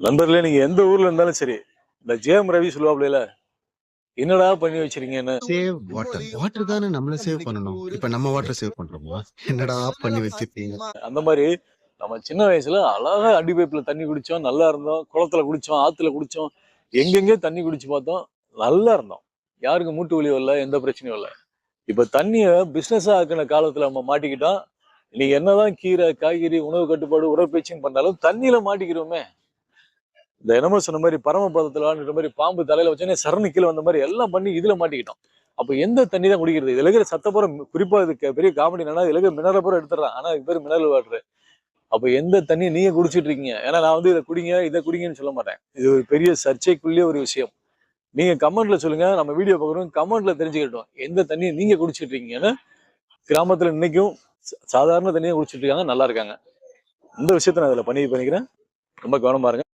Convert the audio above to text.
நண்பர்களே நீங்க எந்த ஊர்ல இருந்தாலும் சரி இந்த ஜேஎம் ரவி சொல்லுவாப்ல என்னடா பண்ணி வச்சிருக்கீங்கன்னு? சேவ் வாட்டர் வாட்டர் தானே நம்மள சேவ் பண்ணணும். இப்ப நம்ம வாட்டர் சேவ் பண்றோமா? என்னடா பண்ணி வச்சிருக்கீங்க? அந்த மாதிரி நம்ம சின்ன வயசுல அழகா அடி பைப்ல தண்ணி குடிச்சோம் நல்லா இருந்தோம். குளத்துல குடிச்சோம் ஆத்துல குடிச்சோம். எங்கெங்கே தண்ணி குடிச்சு பார்த்தோம் நல்லா இருந்தோம். யாருக்கு மூட்டு வலி வரல எந்த பிரச்சனையும் இல்லை இப்ப தண்ணிய பிசினஸா ஆக்கின காலத்துல நம்ம மாட்டிக்கிட்டோம். நீ என்னதான் கீரை காய்கறி உணவு கட்டுப்பாடு உடற்பயிற்சியும் பண்ணாலும் தண்ணியில மாட்டிக்கிறோமே. இந்த என்னமோ சொன்ன மாதிரி பரமபதத்தில் வாழ்ந்துட்ட மாதிரி பாம்பு தலையில வச்சோன்னே சரணு கீழே வந்த மாதிரி எல்லாம் பண்ணி இதுல மாட்டிக்கிட்டோம். அப்போ எந்த தண்ணி தான் குடிக்கிறது? இதுல இருக்கிற சத்தப்புறம் குறிப்பா இதுக்கு பெரிய காமெடி என்னன்னா இதுல இருக்கிற மினரல் பூரா எடுத்துறான் ஆனா இது பேர் மினரல் வாட்டர். அப்போ எந்த தண்ணி நீங்க குடிச்சிட்டு இருக்கீங்க? ஏன்னா நான் வந்து இதை குடிங்க இதை குடிங்கன்னு சொல்ல மாட்டேன். இது ஒரு பெரிய சர்ச்சைக்குள்ளே ஒரு விஷயம். நீங்க கமெண்ட்ல சொல்லுங்க நம்ம வீடியோ பார்க்குறோம் கமெண்ட்ல தெரிஞ்சுக்கிட்டோம். எந்த தண்ணியை நீங்க குடிச்சிட்டு இருக்கீங்கன்னு கிராமத்துல இன்னைக்கும் சாதாரண தண்ணியை குடிச்சிட்டு இருக்காங்க நல்லா இருக்காங்க. இந்த விஷயத்த நான் இதுல பண்ணி பண்ணிக்கிறேன். ரொம்ப கவனமா இருங்க.